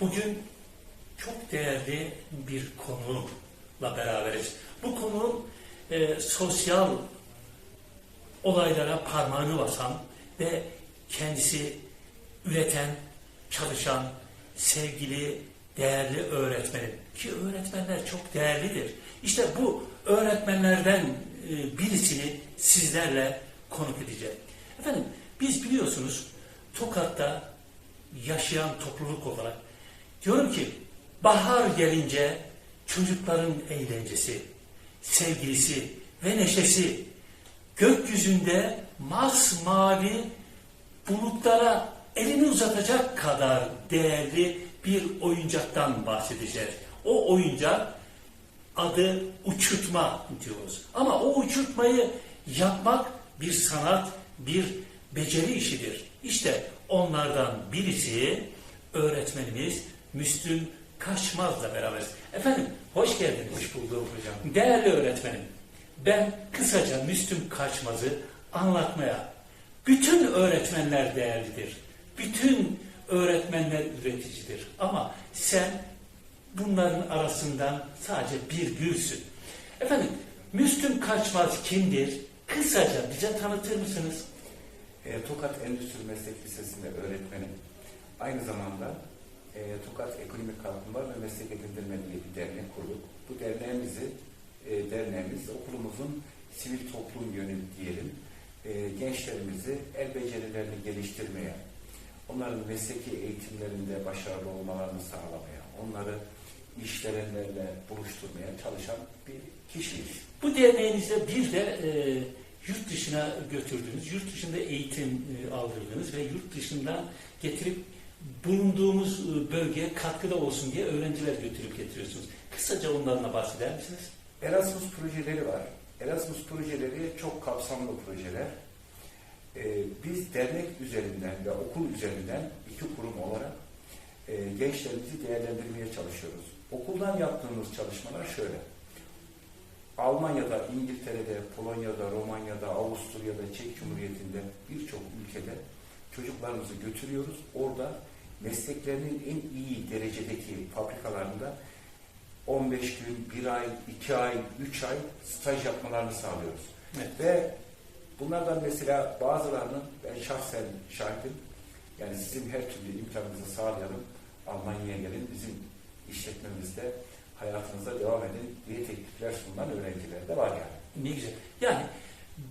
Bugün çok değerli bir konuğumla beraberiz. Bu konu e, sosyal olaylara parmağını basan ve kendisi üreten, çalışan, sevgili, değerli öğretmenim. Ki öğretmenler çok değerlidir. İşte bu öğretmenlerden e, birisini sizlerle konuk edeceğim. Efendim biz biliyorsunuz Tokat'ta yaşayan topluluk olarak diyorum ki bahar gelince çocukların eğlencesi, sevgilisi ve neşesi gökyüzünde masmavi bulutlara elini uzatacak kadar değerli bir oyuncaktan bahsedeceğiz. O oyuncak adı uçurtma diyoruz. Ama o uçurtmayı yapmak bir sanat, bir beceri işidir. İşte onlardan birisi öğretmenimiz Müslüm Kaçmaz'la beraberiz. Efendim hoş geldiniz. Hoş bulduk hocam. Değerli öğretmenim, ben kısaca Müslüm Kaçmaz'ı anlatmaya, bütün öğretmenler değerlidir, bütün öğretmenler üreticidir ama sen bunların arasından sadece bir gülsün. Efendim, Müslüm Kaçmaz kimdir? Kısaca bize tanıtır mısınız? E, Tokat Endüstri Meslek Lisesi'nde öğretmenim. Aynı zamanda e, Tokat Ekonomik Kalkınma ve Meslek Edindirme diye bir dernek kurduk. Bu derneğimizi, e, derneğimiz okulumuzun sivil toplum yönü diyelim, e, gençlerimizi el becerilerini geliştirmeye, onların mesleki eğitimlerinde başarılı olmalarını sağlamaya, onları işverenlerle buluşturmaya çalışan bir kişiyiz. Bu derneğinizde bir de e, yurt dışına götürdünüz, yurt dışında eğitim e, aldırdınız ve yurt dışından getirip bulunduğumuz e, bölgeye katkıda olsun diye öğrenciler götürüp getiriyorsunuz. Kısaca onlarına bahseder misiniz? Erasmus projeleri var. Erasmus projeleri çok kapsamlı projeler. Ee, biz dernek üzerinden ve okul üzerinden iki kurum olarak e, gençlerimizi değerlendirmeye çalışıyoruz. Okuldan yaptığımız çalışmalar şöyle. Almanya'da, İngiltere'de, Polonya'da, Romanya'da, Avusturya'da, Çek Cumhuriyeti'nde birçok ülkede çocuklarımızı götürüyoruz. Orada mesleklerinin en iyi derecedeki fabrikalarında 15 gün, 1 ay, 2 ay, 3 ay staj yapmalarını sağlıyoruz. Evet. Ve bunlardan mesela bazılarının ben şahsen şahidim. Yani sizin her türlü imkanınızı sağlayalım. Almanya'ya gelin. Bizim işletmemizde hayatınıza devam edin diye teklifler sunulan öğrenciler de var yani. Ne güzel. Yani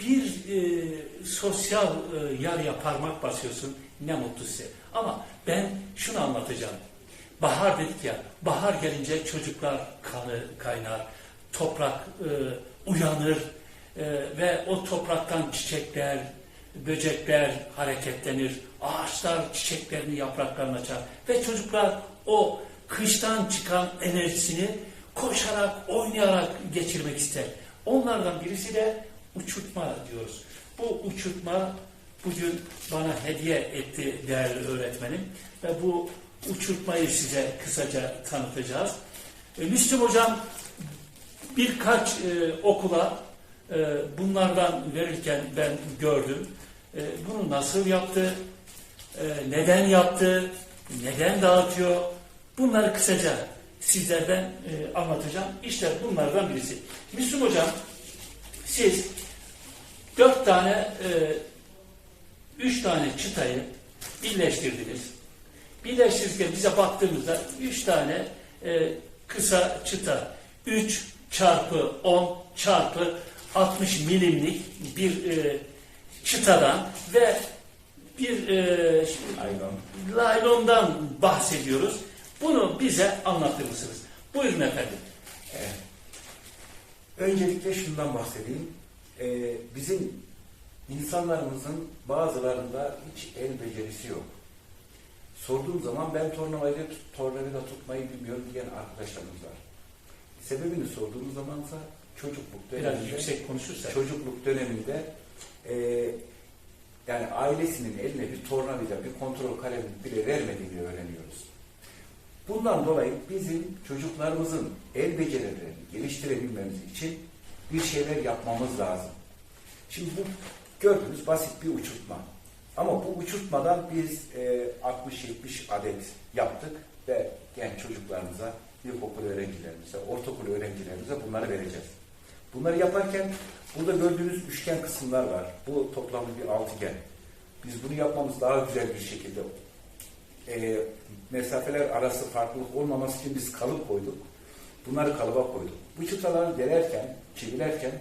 bir e, sosyal e, yarıya parmak basıyorsun ne mutlu size. Ama ben şunu anlatacağım. Bahar dedik ya, bahar gelince çocuklar kanı kaynar, toprak e, uyanır e, ve o topraktan çiçekler, böcekler hareketlenir, ağaçlar çiçeklerini, yapraklarını açar ve çocuklar o kıştan çıkan enerjisini koşarak, oynayarak geçirmek ister. Onlardan birisi de uçurtma diyoruz. Bu uçurtma bugün bana hediye etti değerli öğretmenim ve bu uçurtmayı size kısaca tanıtacağız. E, Müslüm Hocam birkaç e, okula e, bunlardan verirken ben gördüm. E, bunu nasıl yaptı, e, neden yaptı, neden dağıtıyor bunları kısaca sizlerden e, anlatacağım. İşte bunlardan birisi. Müslüm Hocam siz dört tane, e, üç tane çıtayı birleştirdiniz. Birleştirirken bize baktığımızda üç tane e, kısa çıta, 3 çarpı 10 çarpı 60 milimlik bir e, çıtadan ve bir e, Aynen. laylondan bahsediyoruz. Bunu bize anlatır mısınız? Buyurun efendim. Evet. Öncelikle şundan bahsedeyim. Ee, bizim insanlarımızın bazılarında hiç el becerisi yok. Sorduğum zaman ben tornavida, tornavida tutmayı bilmiyorum diyen arkadaşlarımız var. Sebebini sorduğumuz zamansa çocukluk Biraz döneminde, yüksek konuşursak. çocukluk döneminde e, yani ailesinin eline bir tornavida, bir kontrol kalemi bile vermediğini öğreniyoruz. Bundan dolayı bizim çocuklarımızın el becerilerini geliştirebilmemiz için bir şeyler yapmamız lazım. Şimdi bu gördüğünüz basit bir uçurtma. Ama bu uçurtmadan biz e, 60-70 adet yaptık ve çocuklarımıza, ilkokul öğrencilerimize, ortaokul öğrencilerimize bunları vereceğiz. Bunları yaparken burada gördüğünüz üçgen kısımlar var. Bu toplamı bir altıgen. Biz bunu yapmamız daha güzel bir şekilde e, mesafeler arası farklılık olmaması için biz kalıp koyduk. Bunları kalıba koyduk. Bu çıtaları delerken, çivilerken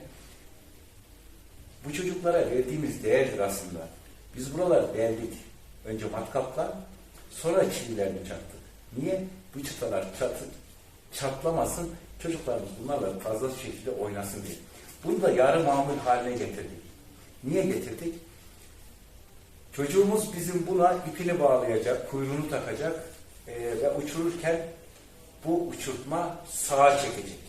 bu çocuklara verdiğimiz değerdir aslında. Biz buraları deldik. Önce matkapla, sonra çivilerini çaktık. Niye? Bu çıtalar çatı, çatlamasın, çocuklarımız bunlarla fazla şekilde oynasın diye. Bunu da yarı mamul haline getirdik. Niye getirdik? Çocuğumuz bizim buna ipini bağlayacak, kuyruğunu takacak e, ve uçururken bu uçurtma sağa çekecek.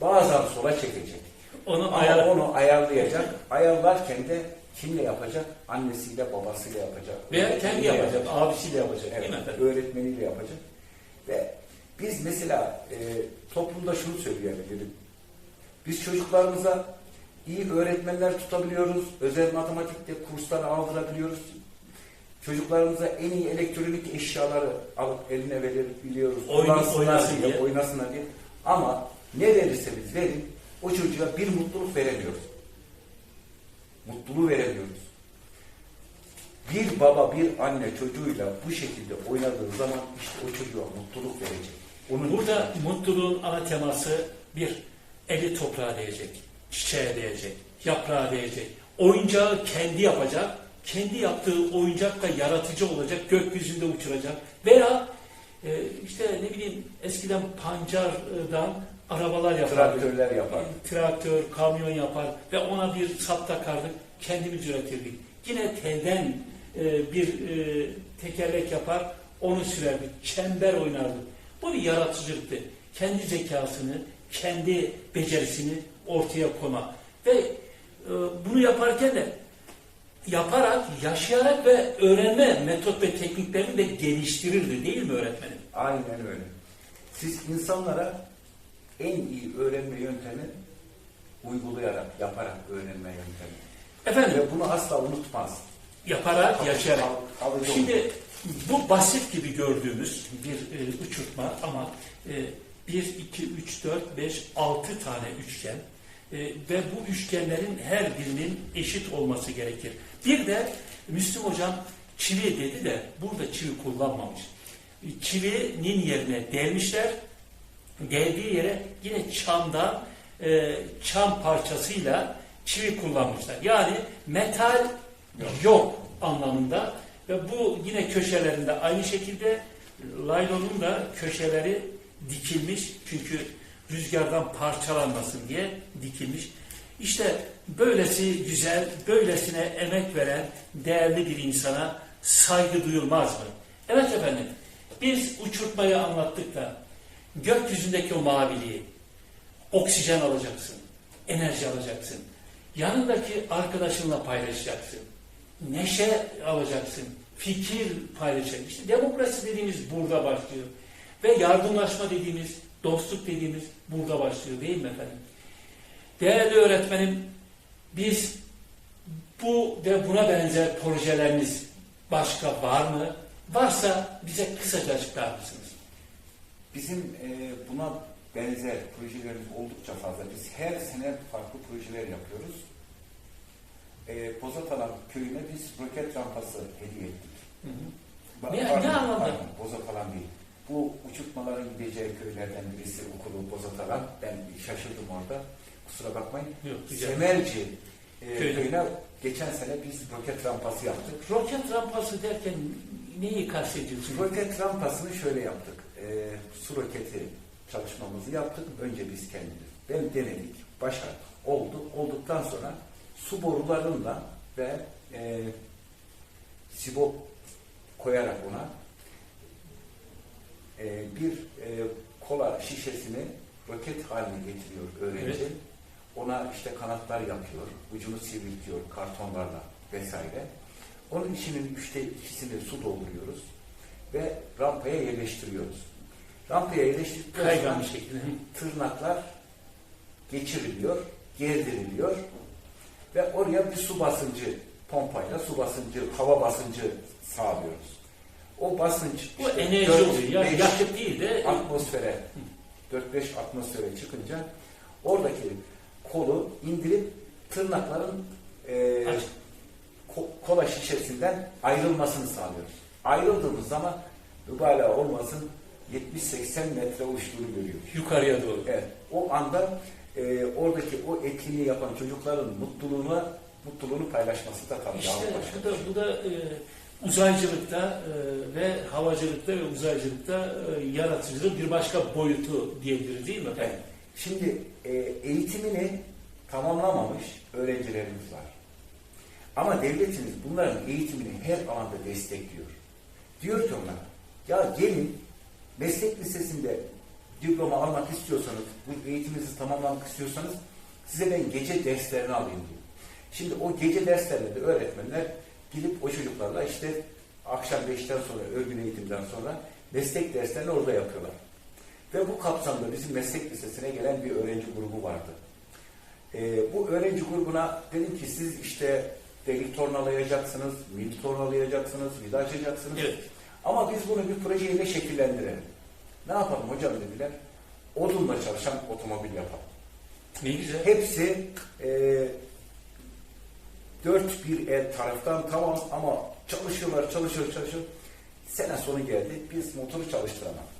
Bazen sola çekecek. Onu Ama ayar onu ayarlayacak. Ayarlarken de kimle yapacak? Annesiyle, babasıyla yapacak. veya kendi Öğretmeniyle yapacak, abisiyle yapacak Evet, değil mi efendim? öğretmeniyle yapacak. Ve biz mesela e, toplumda şunu söyleyebilirim. Biz çocuklarımıza iyi öğretmenler tutabiliyoruz. Özel matematikte kurslar aldırabiliyoruz. Çocuklarımıza en iyi elektronik eşyaları alıp eline verebiliyoruz. Oyun- Kullansınlar oynasın diye. oynasınlar diye. Ama ne verirseniz verin o çocuğa bir mutluluk veremiyoruz. Mutluluğu veremiyoruz. Bir baba, bir anne çocuğuyla bu şekilde oynadığı zaman işte o çocuğa mutluluk verecek. Onun Burada mutluluğun ana teması bir, eli toprağa değecek, çiçeğe değecek, yaprağa değecek. Oyuncağı kendi yapacak, kendi yaptığı oyuncak da yaratıcı olacak, gökyüzünde uçuracak. Veya e, işte ne bileyim eskiden pancardan arabalar yapar. traktörler yapar. Traktör, kamyon yapar ve ona bir sap takardık, kendimiz üretirdik. Yine telden e, bir e, tekerlek yapar, onu sürerdik, çember oynardık. Bu bir yaratıcılıktı. Kendi zekasını, kendi becerisini ortaya koyma. Ve e, bunu yaparken de yaparak, yaşayarak ve öğrenme metot ve tekniklerini de geliştirirdi değil mi öğretmenim? Aynen öyle. Siz insanlara en iyi öğrenme yöntemi uygulayarak, yaparak öğrenme yöntemi. Efendim, Ve bunu asla unutmaz. yaparak, yaşayarak. Al- alıcı olur. Şimdi bu basit gibi gördüğümüz bir e, uçurtma ama e, 1, 2, 3, 4, 5, 6 tane üçgen e, ve bu üçgenlerin her birinin eşit olması gerekir. Bir de Müslüm Hocam çivi dedi de burada çivi kullanmamış. E, Çivinin yerine delmişler. Deldiği yere yine çamdan e, çam parçasıyla çivi kullanmışlar. Yani metal yok anlamında ve bu yine köşelerinde aynı şekilde laylonun da köşeleri dikilmiş çünkü rüzgardan parçalanmasın diye dikilmiş. İşte böylesi güzel, böylesine emek veren değerli bir insana saygı duyulmaz mı? Evet efendim, biz uçurtmayı anlattık da gökyüzündeki o maviliği, oksijen alacaksın, enerji alacaksın. Yanındaki arkadaşınla paylaşacaksın. Neşe alacaksın. Fikir paylaşacaksın. İşte demokrasi dediğimiz burada başlıyor. Ve yardımlaşma dediğimiz, dostluk dediğimiz burada başlıyor değil mi efendim? Değerli öğretmenim, biz bu ve buna benzer projeleriniz başka var mı? Varsa bize kısaca açıklar mısınız? Bizim e, buna benzer projelerimiz oldukça fazla. Biz her sene farklı projeler yapıyoruz. E, Pozatalan köyüne biz roket rampası hediye ettik. Hı hı. Ba- Ne- pardon, ne anlamda? pardon, değil. Bu uçurtmaların gideceği köylerden birisi okulu Bozatalan. Ben şaşırdım orada. Kusura bakmayın. Yok. Semerci e, Köyde. köyüne geçen sene biz roket rampası yaptık. Roket rampası derken neyi kastediyorsunuz? Roket rampasını şöyle yaptık. E, su roketi çalışmamızı yaptık. Önce biz kendimiz. Ben denedik. Başardık. Oldu. Olduktan sonra su borularıyla ve e, sibop koyarak ona e, bir e, kola şişesini roket haline getiriyor öğrenci. Evet. Ona işte kanatlar yapıyor, ucunu sivriltiyor kartonlarla vesaire. Onun içinin üçte ikisini su dolduruyoruz ve rampaya yerleştiriyoruz. Rampaya yerleştirdikten Kaygan bir şekilde. tırnaklar geçiriliyor, gerdiriliyor ve oraya bir su basıncı pompayla su basıncı, hava basıncı sağlıyoruz. o basınç Bu işte enerji oluyor. Beş yakıt değil de atmosfere 4-5 atmosfere çıkınca oradaki kolu indirip tırnakların e, kola şişesinden ayrılmasını sağlıyoruz. Ayrıldığımız zaman mübalağa olmasın 70-80 metre uçtuğunu görüyoruz. yukarıya doğru. Evet, o anda e, oradaki o etkinliği yapan çocukların mutluluğuna mutluluğunu paylaşması da tabii İşte bu da, bu da e, uzaycılıkta e, ve havacılıkta ve uzaycılıkta e, yaratıcılığın bir başka boyutu diyebiliriz değil mi? Evet. Şimdi e, eğitimini tamamlamamış öğrencilerimiz var. Ama devletimiz bunların eğitimini her alanda destekliyor. Diyor ki onlara, ya gelin meslek lisesinde diploma almak istiyorsanız, bu eğitiminizi tamamlamak istiyorsanız size ben gece derslerini alayım diyor. Şimdi o gece derslerinde de öğretmenler gidip o çocuklarla işte akşam 5'ten sonra, örgün eğitimden sonra meslek derslerini orada yapıyorlar. Ve bu kapsamda bizim meslek lisesine gelen bir öğrenci grubu vardı. Ee, bu öğrenci grubuna dedim ki siz işte delik tornalayacaksınız, mil tornalayacaksınız, vida açacaksınız. Evet. Ama biz bunu bir projeyle şekillendirelim. Ne yapalım hocam dediler. Odunla çalışan otomobil yapalım. Ne güzel. Hepsi e, dört bir el taraftan tamam ama çalışıyorlar, çalışıyor, çalışıyor. Sene sonu geldi, biz motoru çalıştıramadık.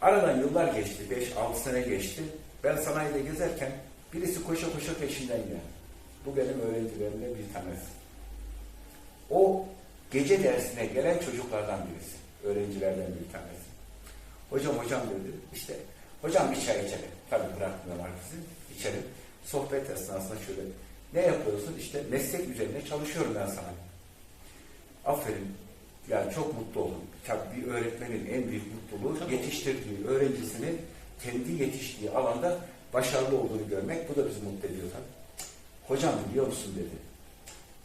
Aradan yıllar geçti, 5-6 sene geçti. Ben sanayide gezerken birisi koşa koşa peşinden geldi. Bu benim öğrencilerimden bir tanesi. O gece dersine gelen çocuklardan birisi. Öğrencilerden bir tanesi. Hocam hocam dedi. İşte hocam bir çay içelim. Tabii bırakmıyorlar bizi. İçelim. Sohbet esnasında şöyle ne yapıyorsun? İşte meslek üzerine çalışıyorum ben sana. Aferin. Yani çok mutlu oldum. Tabii bir öğretmenin en büyük mutluluğu Tabii. yetiştirdiği öğrencisinin kendi yetiştiği alanda başarılı olduğunu görmek. Bu da bizi mutlu ediyor tabii. Hocam biliyor musun dedi.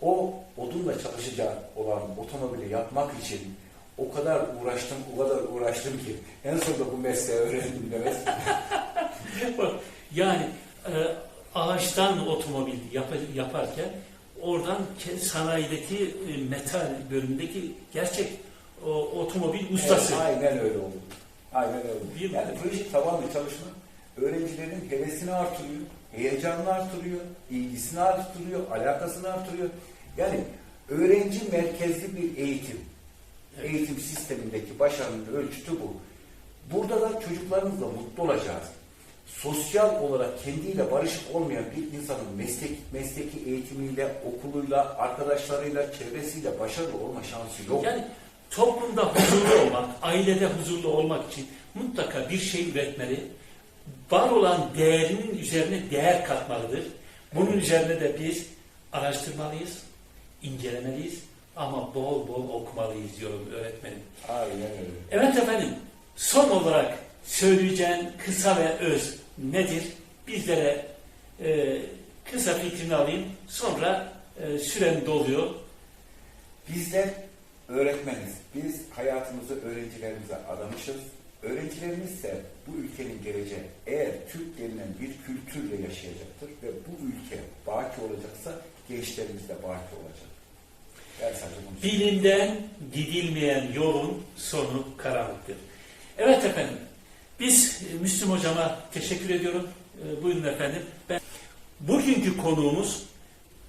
O odunla çalışacak olan otomobili yapmak için o kadar uğraştım, o kadar uğraştım ki en sonunda bu mesleği öğrendim demez. Yani e, ağaçtan otomobil yap- yaparken oradan sanayideki e, metal bölümündeki gerçek o, otomobil ustası. Evet, aynen öyle oldu. Aynen öyle oldu. Yani proje tabanlı çalışma öğrencilerin hevesini artırıyor, heyecanını artırıyor, ilgisini artırıyor, alakasını artırıyor. Yani öğrenci merkezli bir eğitim. Evet. Eğitim sistemindeki başarının ölçütü bu. Burada da çocuklarımızla mutlu olacağız. Sosyal olarak kendiyle barışık olmayan bir insanın meslek, mesleki eğitimiyle, okuluyla, arkadaşlarıyla, çevresiyle başarılı olma şansı yok. Yani toplumda huzurlu olmak, ailede huzurlu olmak için mutlaka bir şey üretmeli. Var olan değerinin üzerine değer katmalıdır. Bunun üzerine de biz araştırmalıyız, incelemeliyiz ama bol bol okumalıyız diyorum öğretmenim. Aynen öyle. Evet efendim, son olarak söyleyeceğin kısa ve öz nedir? Bizlere e, kısa fikrini alayım, sonra e, süren doluyor. Bizler öğretmeniz. Biz hayatımızı öğrencilerimize adamışız. Öğrencilerimiz ise bu ülkenin geleceği eğer Türk denilen bir kültürle yaşayacaktır ve bu ülke baki olacaksa gençlerimiz de baki olacak. Bilimden gidilmeyen yolun sonu karanlıktır. Evet efendim, biz e, Müslüm Hocama teşekkür ediyorum. E, buyurun efendim. Ben, bugünkü konuğumuz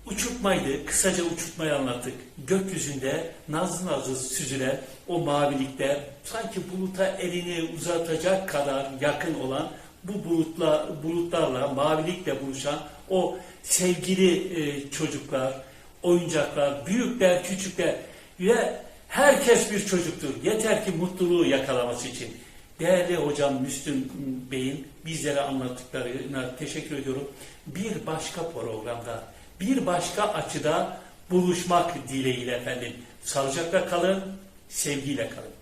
uçurtmaydı. Kısaca uçurtmayı anlattık. Gökyüzünde nazlı nazlı süzülen o mavilikte sanki buluta elini uzatacak kadar yakın olan bu bulutla, bulutlarla, mavilikle buluşan o sevgili e, çocuklar, oyuncaklar, büyükler, küçükler ve herkes bir çocuktur. Yeter ki mutluluğu yakalaması için. Değerli hocam Müslüm Bey'in bizlere anlattıklarına teşekkür ediyorum. Bir başka programda, bir başka açıda buluşmak dileğiyle efendim. Sağlıcakla kalın, sevgiyle kalın.